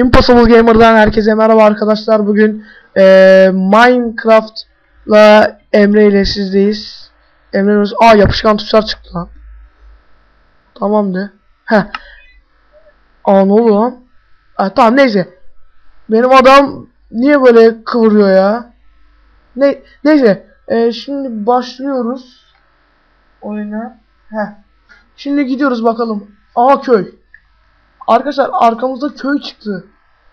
Impossible Gamer'dan herkese merhaba arkadaşlar. Bugün eee Minecraft'la Emre ile sizdeyiz. Emre Öz- Aa yapışkan tuşlar çıktı lan. Tamamdı. Heh. Aa ne oldu lan? Aa, tamam neyse. Benim adam niye böyle kıvırıyor ya? Ne neyse. Eee, şimdi başlıyoruz. Oyuna. Heh. Şimdi gidiyoruz bakalım. Aa köy. Arkadaşlar arkamızda köy çıktı.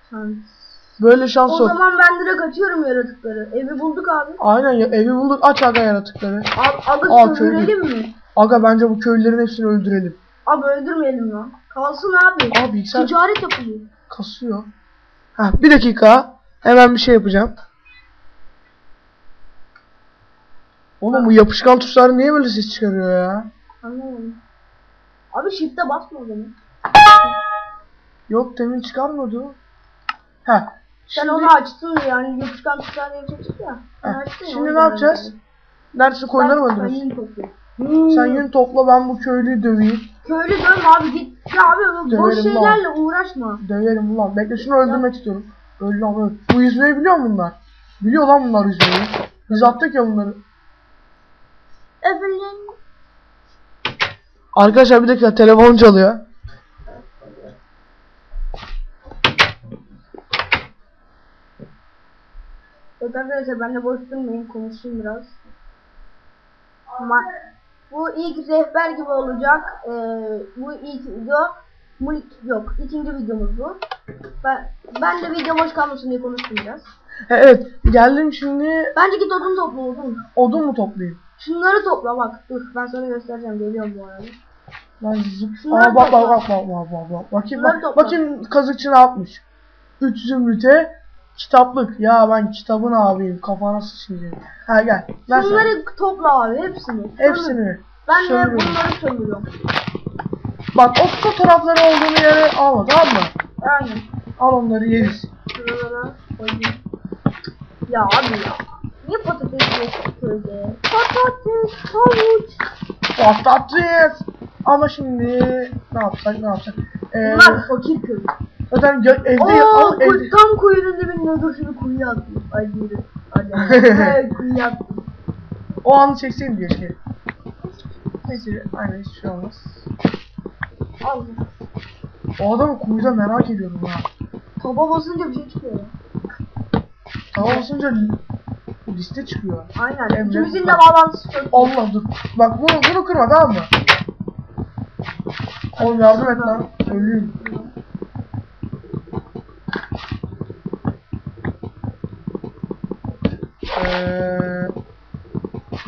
Şans. Böyle şans O yok. zaman ben direkt açıyorum yaratıkları. Evi bulduk abi. Aynen ya evi bulduk aç aga yaratıkları. Abi, abi Aa, öldürelim mi? Aga bence bu köylülerin hepsini öldürelim. Abi öldürmeyelim lan. Kalsın abi. Abi bilgisayar Ticaret yapıyor. kasıyor. Ha bir dakika. Hemen bir şey yapacağım. Oğlum bu yapışkan tuşlar niye böyle ses çıkarıyor ya? Anlamadım. Abi shift'e basma o zaman. Yok demin çıkarmıyordu. Ha. Sen Şimdi, onu açtın yani bir şey çıktı ya. Sen açtın şimdi ne yapacağız? öyle. Neredeyse koyunları mı yün topluyorum. Sen yün topla ben bu köylüyü döveyim. Köylü dönme abi git. Ya abi boş Döverim lan. şeylerle uğraşma. Döverim ulan. Bekle şunu öldürmek istiyorum. Öl lan öl. Bu yüzmeyi biliyor mu bunlar? Biliyor lan bunlar yüzmeyi. Biz attık ya bunları. Efendim. Arkadaşlar bir dakika telefon çalıyor. Evet arkadaşlar ben de boş durmayayım konuşayım biraz. Ama bu ilk rehber gibi olacak. Ee, bu ilk video. Bu ilk, yok ikinci videomuz bu. Ben, ben de video boş kalmasın diye biraz. He, evet geldim şimdi Bence git odun topla odun. odun mu toplayayım? Şunları topla bak. Dur ben sana göstereceğim. Geliyorum bu arada. Lan zıp. Aa bak bak topla. bak bak bak bak bak. Bakayım Şunları bak. topla. Bakayım kazıkçı ne yapmış. 3 zümrüte kitaplık. Ya ben kitabın abiyim. Kafana sıçayım. Ha gel. Ver sen. Şunları topla abi hepsini. Hepsini? Ben de sömürüyorum. bunları sömürüyorum. Bak o fotoğrafları olduğunu yere alma tamam mı? Aynen. Al onları yeriz. Şuralara koyayım. Ya abi ya. Niye patates yok köyde? Patates, havuç. Patates. Ama şimdi ne yapsak ne yapsak? Ee, Bunlar fakir köy. Zaten gö- evde Oo, evde. kuy- tam kuyunun dibinde dur şunu kuyuya attım. Ay yürü. Hadi. Kuyuya attım. O anı çekseydim keşke. Neyse aynen hiçbir şey olmaz. Al. O adamı kuyuda merak ediyorum ha. Topa basınca bir şey çıkıyor. ya. Tava basınca li- liste çıkıyor. Aynen. Emre. İkimizin de bağlantısı çok. Allah dur. Bak bunu, bunu kırma tamam mı? Oğlum yardım et lan. Ölüyüm.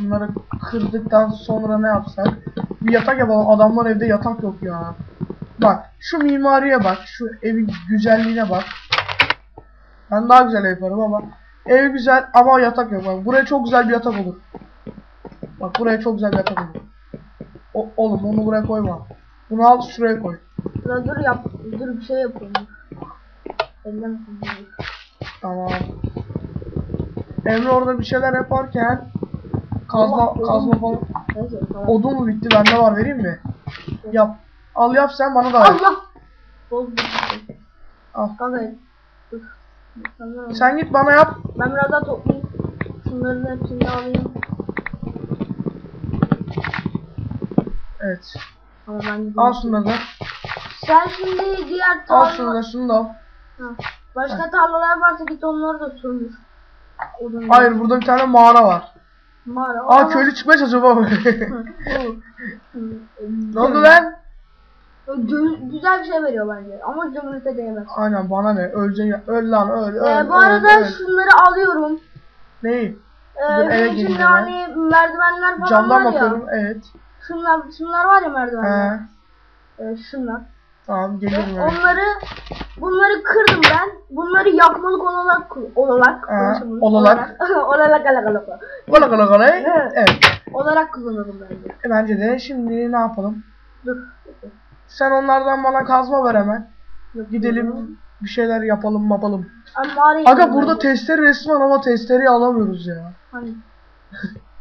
Şunları kırdıktan sonra ne yapsak? Bir yatak yapalım. Adamlar evde yatak yok ya. Bak şu mimariye bak. Şu evin güzelliğine bak. Ben daha güzel ev yaparım ama ev güzel ama yatak yok. Bak, buraya çok güzel bir yatak olur. Bak buraya çok güzel bir yatak olur. O, oğlum onu buraya koyma. Bunu al şuraya koy. Dur dur yap. Dur bir şey yapayım. Ellem Tamam. Emre orada bir şeyler yaparken kazma kazma falan. Odun mu bitti? Bende var vereyim mi? Yap. Al yap sen bana da ver. Allah. Bozdum. Al. Kanka. Dur. Sen git bana yap. Ben biraz daha toplayayım. Şunların hepsini alayım. Evet. Ama ben gideyim. Al şunları da. Sen şimdi diğer Al tarla... şunu da şunu da al. Ha. Başka tarlalar varsa git onları da. Odun Hayır burada bir tane mağara var. Mağara. Aa köylü çıkmaya çalışıyor baba. ne oldu lan? Güzel bir şey veriyor bence ama zümrüte değmez. Aynen bana ne? Öleceksin. Öl lan öl öl. Ee, bu öl, arada öl. şunları alıyorum. Neyi? Ee, eve gireceğim hani merdivenler falan Camdan var bakıyorum. ya. Evet. Şunlar, şunlar var ya merdivenler. He. Ee, şunlar. Tamam geliyorum. Onları bunları kırdım ben. Bunları yakmalık olarak olarak olarak. olarak olarak olarak kola kola. Evet. Olarak kullanalım bence. E, bence de şimdi ne yapalım? Dur. Sen onlardan bana kazma ver hemen. Yok, Gidelim bir şeyler yapalım yapalım. Aga burada testere resmi ama testereyi alamıyoruz ya. Hani.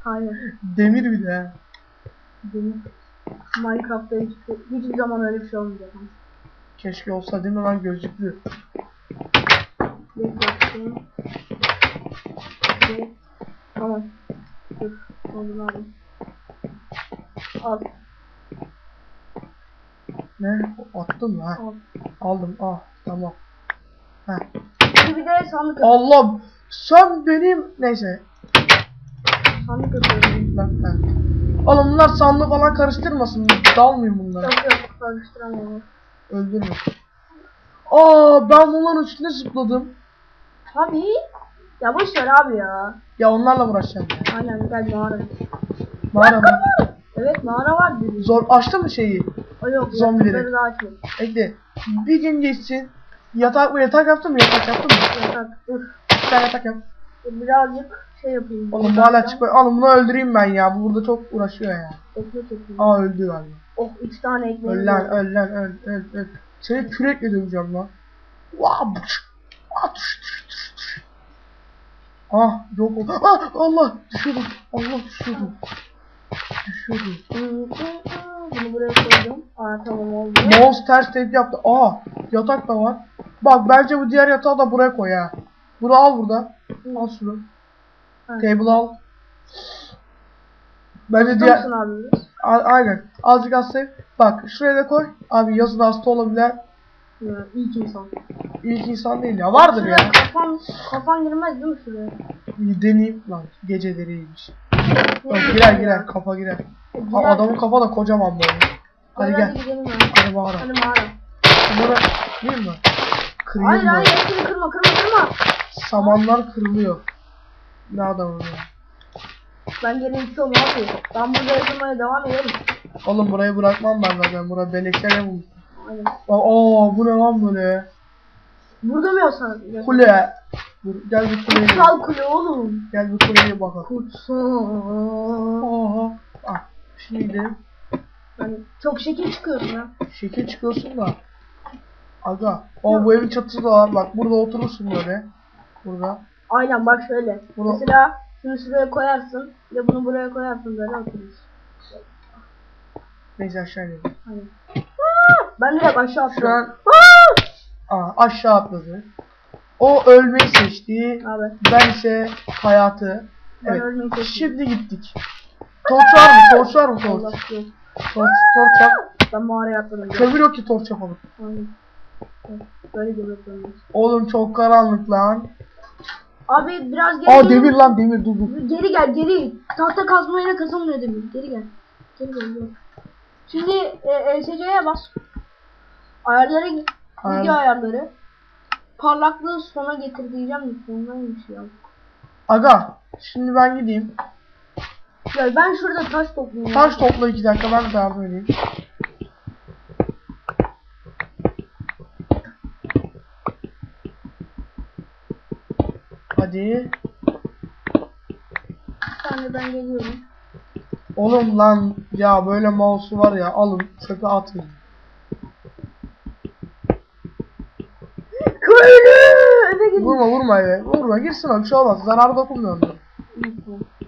Hayır. Demir bir de. Benim Minecraft'ta hiç, hiçbir zaman öyle bir şey olmayacak. Keşke olsa değil mi lan. Evet. Tamam. Aldım aldım. Al. Ne? Attın mı? Ha. Al. Aldım. Ah tamam. Ha. Bir de sandık. Allah sen benim neyse. Sandık yapıyorum. Bak ben. Oğlum bunlar sandığı falan karıştırmasın. Dalmayayım bunlara. Yok yok karıştıramıyorum. Öldürme. Aa ben bunların üstüne zıpladım. Abi. Ya boş ver abi ya. Ya onlarla uğraşacağım. Aynen gel mağara. Mağara mı? Evet mağara var dedi. Zor açtın mı şeyi? O yok. Zombileri. yatakları daha açayım. Ekle. Bir gün geçsin. Yatak mı yatak yaptın mı? Yatak yaptın mı? Yatak. Tane yatak yap. Birazcık şey yapayım. Oğlum hala çıkıyor. Oğlum bunu öldüreyim ben ya. Bu burada çok uğraşıyor ya. Ekmek yapayım. Aa öldü galiba. Oh 3 tane ekmeğim Öl lan öl lan öl öl öl. Seni kürekle döveceğim lan. Vaa buç. Ah yok oldu. Ah Allah düşüyordum. Allah düşüyordum. Düşüyordum. Bunu buraya koydum. Aa tamam oldu. Mouse ters tape yaptı. Aa yatak da var. Bak bence bu diğer yatağı da buraya koy ha. Bunu al burada. Al şunu. Table al. Bence diğer... abi? A- aynen. Azıcık hastayım. Bak şuraya da koy. Abi yazın hasta olabilen Ya, İlk insan. ilk insan değil ya. Vardır ya. Şuraya Kafan, kafan girmez değil mi şuraya? Bir deneyeyim lan. Geceleri iyiymiş. Bak, girer girer. Kafa girer. Ha, adamın kafa da kocaman böyle. Hadi Hadi gel. gidelim ya. Hadi bağıra. Hadi mağara. Bunları kırayım mı? Kırayım Hayır hayır hepsini kırma kırma kırma. Samanlar kırılıyor. Ne adamım ya. Ben gene iki oğlum abi. Ben burada yaşamaya devam ederim. Oğlum burayı bırakmam ben zaten. Buraya beleşlere bul. Aynen. Aa bu ne lan böyle? Burada mı yaşamak? Kule. Dur, gel bir kuleye. Kutsal kule oğlum. Gel bir kuleye bakalım. Kutsal. Aha. Ah. Şimdi Hani çok şekil çıkıyorsun ya. şekil çıkıyorsun da. Aga. O bu evin çatısı da var. Bak burada oturursun böyle. Burada. Aynen bak şöyle. Bunu- Mesela şunu şuraya koyarsın. De bunu buraya koyarsın böyle oturursun. Neyse aşağı. Hani. Ben direkt aşağı Şu atlıyorum. an Aa, aşağı atladı. O ölmeyi seçti. Abi Ben ise hayatı. ben Evet. Şimdi gittik. Torç var mı? Torç var mı torç? Torç, torç yap. Ben mağaraya atladım. Kömür yok ki torç yapalım. Aynen. Böyle gibi. Oğlum çok karanlık lan. Abi biraz geri Aa gel. demir lan demir dur dur. Geri gel geri. Tahta kazmayla kazanmıyor demir. Geri gel. Geri gel. gel. Şimdi e, ESC'ye bas. Ayarlara git. Ayar- Video ayarları. Parlaklığı sona getir diyeceğim de sonraymış ya. Aga şimdi ben gideyim. Ya ben şurada taş topluyorum. Taş topla iki dakika ben de yardım edeyim. Hadi. Tane ben geliyorum. Oğlum lan ya böyle mouse'u var ya alın çöpe atın. Köylü! Vurma vurma eve. Vurma girsin o bir şey olmaz. Zarar dokunmuyor onlara.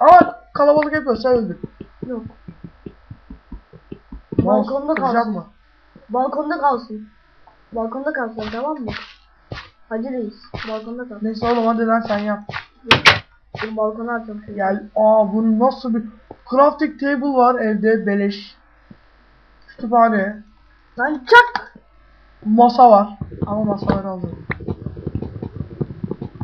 Ama kalabalık yapıyorsa öldür. Yok. Mouse Balkonda kıracak kalsın. mı? Balkonda kalsın. Balkonda kalsın tamam mı? Hacı reis. Balkonda kal. Neyse oğlum hadi lan sen yap. Dur balkona atacağım. Gel. Aa bunun nasıl bir crafting table var evde beleş. Kütüphane. Lan çak! Masa var. Ama masaları aldım.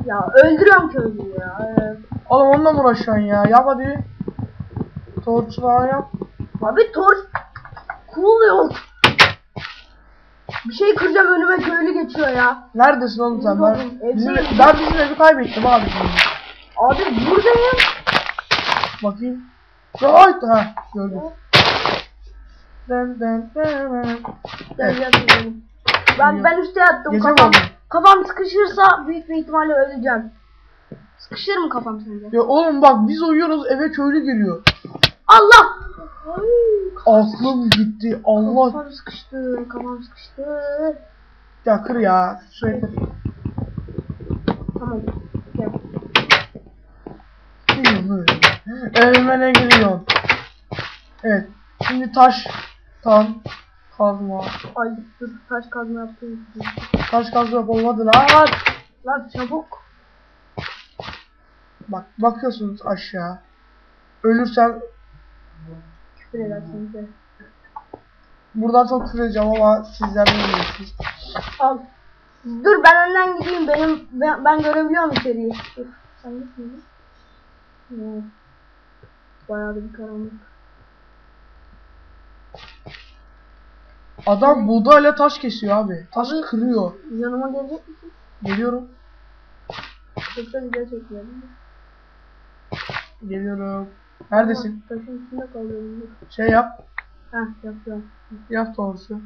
Ya öldürüyorum köylüyü ya. Evet. Oğlum onunla mı uğraşıyorsun ya? Yap hadi. Torçlar yap. Abi torç cool yok. Bir şey kıracağım önüme köylü geçiyor ya. Neredesin oğlum sen? Ben, Buradayım, bizim, evdeyim. ben bizim evi kaybettim abi. Abi buradayım. Bakayım. Ay ha gördüm. Den den den. Gel gel kızım. Ben ben üstte yattım. Gece mi kafam, oldu? kafam sıkışırsa büyük bir ihtimalle öleceğim. Sıkışır mı kafam sence? Ya oğlum bak biz uyuyoruz eve köylü geliyor. Allah! Aklım gitti. Allah. Kafam sıkıştı. Kafam sıkıştı. Ya kır ya. Şuraya kır. Tamam. Gel. Evime ne giriyorsun? Evet. Şimdi taş. Tam. Kazma. Ay dur taş kazma yaptım. Taş kazma hadi lan. Lan çabuk. Bak bakıyorsunuz aşağı. Ölürsem Küfür edersin de. buradan çok küfür edeceğim ama sizler bilmiyorsunuz. Al. Dur ben önden gideyim. Benim ben, ben görebiliyorum içeriği. Dur. Sen gitsin. Evet. Bayağı da bir karanlık. Adam buğdayla taş kesiyor abi. Taş Abi- kırıyor. Yanıma gelecek misin? Geliyorum. Çok da güzel çekiyorum. Geliyorum. Neredesin? Taşın içinde kalıyorum. Şey yap. Heh yapıyorum. Yap doğrusu.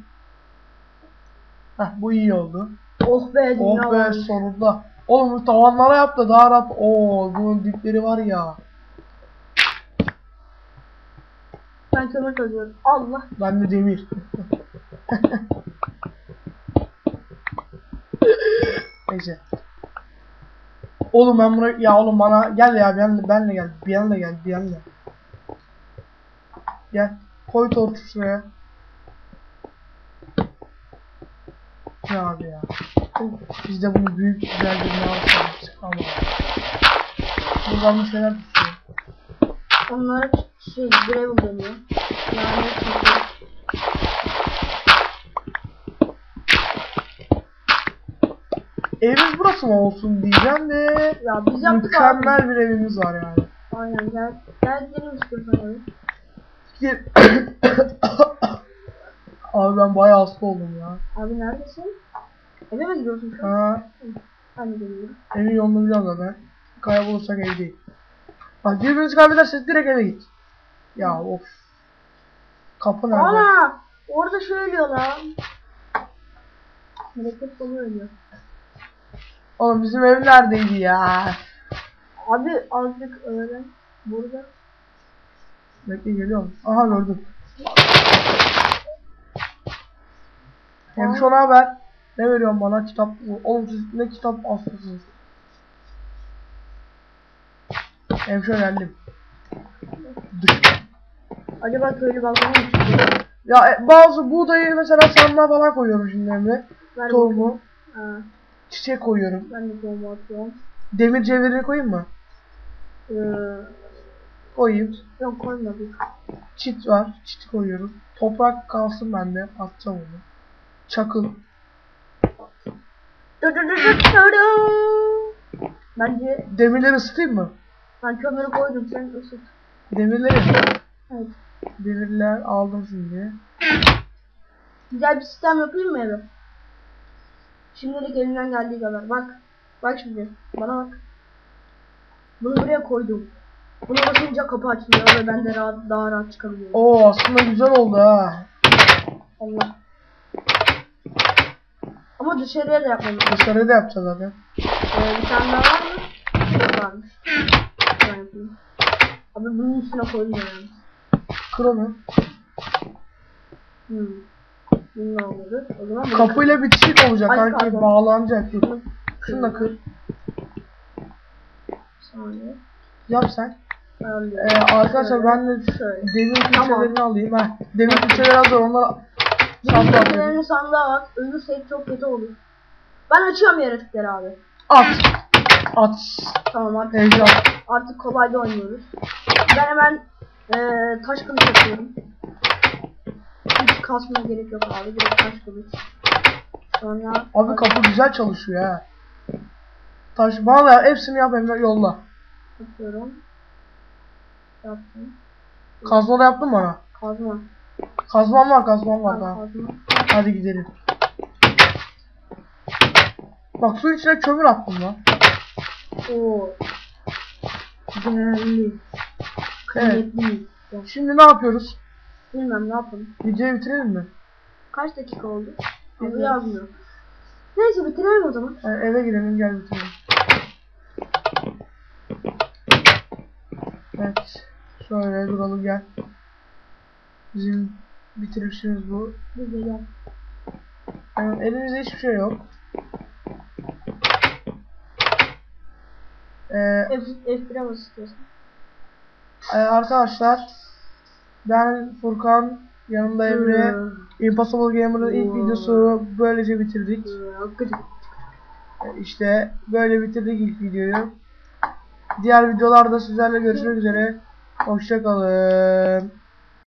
Heh bu iyi oldu. Oh be dünya Oh be varmış. sonunda. Oğlum bu tavanlara yap da daha rahat. Oo bunun dipleri var ya. Ben kömür kazıyorum. Allah. Ben de demir. Neyse. Oğlum ben buraya ya oğlum bana gel ya benle benle gel. Bir yanla gel bir yanla. Gel. Koy tortu şuraya. Ne abi ya. Biz de bunu büyük güzel bir yapalım ama. Buradan bir şeyler tutuyor. Onlara şey gravel deniyor. Yani çakıl. Evimiz burası mı olsun diyeceğim de Ya biz yaptık abi. mükemmel bir evimiz var yani. Aynen gel. Gel gidelim istiyorsan abi. Abi ben bayağı hasta oldum ya. Abi neredesin? Eve mi gidiyorsun şu an? Ha, Ben de geliyorum. evin yolunu biliyorum zaten. Kaybolursak evdeyiz. Bak birbirinizi kaybederseniz direkt eve git. Ya of. Kapı nerede? Ana! Orada şey ölüyor lan. Meleket dolu ölüyor. Oğlum bizim ev neredeydi ya? Abi azıcık öğren. Burada. Bekle geliyorum. Aha gördüm. Hemşo ne haber? Ne veriyorsun bana kitap? Oğlum siz ne kitap hastasınız? Hemşo geldim. Acaba köylü mı çıkıyor? Ya e, bazı buğdayı mesela sandığa falan koyuyorum şimdi Emre. Ver Tohumu. bakayım. Ha, Çiçek koyuyorum. ben de tohumu atıyorum. Demir cevherini koyayım mı? Ee, Koyayım. yok koymadık. Çit var. Çit koyuyorum. Toprak kalsın bende. Atacağım onu. Çakıl. Bence Demirleri ısıtayım mı? ben kömürü koydum sen ısıt. Demirleri. Evet. Demirler aldım şimdi. Güzel bir sistem yapayım mı eve? Şimdilik elimden geldiği kadar. Bak. Bak şimdi. Bana bak. Bunu buraya koydum. Buna basınca kapı açılıyor ve ben de rahat, daha rahat çıkabiliyorum. Oo aslında güzel oldu ha. Allah. Ama dışarıya da yapmamız lazım. Dışarıda da yapacağız zaten. Ee, bir tane daha var mı? Yok varmış. Ben yapayım. Abi bunun üstüne koydum yani. Kır onu. Hmm. Bunun ne olmadı? O zaman bunu Kapıyla bitişik olacak Ay, pardon. Bağlanacak. Dur. Şunu- Şunu da kır. Bir saniye. Yap sen. Ayarlıyorum. Ee, arkadaşlar ben de Şöyle. demir külçelerini alayım. Heh. Demir külçeleri hazır. Onları sandığa koyayım. Bunların sandığa at. Ölürsek çok kötü olur. Ben açıyorum yaratıkları abi. At. At. Tamam artık, Ejder. artık kolayda oynuyoruz. Ben hemen eee taş kılıç yapıyorum. Kasmaya gerek yok abi. Direkt taş kılıç. Sonra Abi kapı güzel çalışıyor ha. Taş bana da hepsini yap Emre yolla. yapıyorum. Yaptım. Kazma da yaptın mı bana? Kazma. Kazmam var kazmam var daha. kazma. Hadi gidelim. Bak su içine kömür attım lan. Oo. Değerli. Evet. Kıymetli. Ya, Şimdi ne yapıyoruz? Bilmem ne yapalım. Videoyu bitirelim mi? Kaç dakika oldu? Abi Bilmiyorum. yazmıyor. Neyse bitirelim o zaman. Yani eve girelim gel bitirelim. Evet. Şöyle duralım gel. Bizim bitirişimiz bu. Güzel. Yani elimizde hiçbir şey yok. Ee, F, F1'e bas istiyorsan. e, arkadaşlar ben Furkan yanımda Emre Hmm. Impossible Gamer'ın ilk Hmm. videosu böylece bitirdik. Ee, Gıcık. işte böyle bitirdik ilk videoyu. Diğer videolarda sizlerle görüşmek üzere. Hoşçakalın.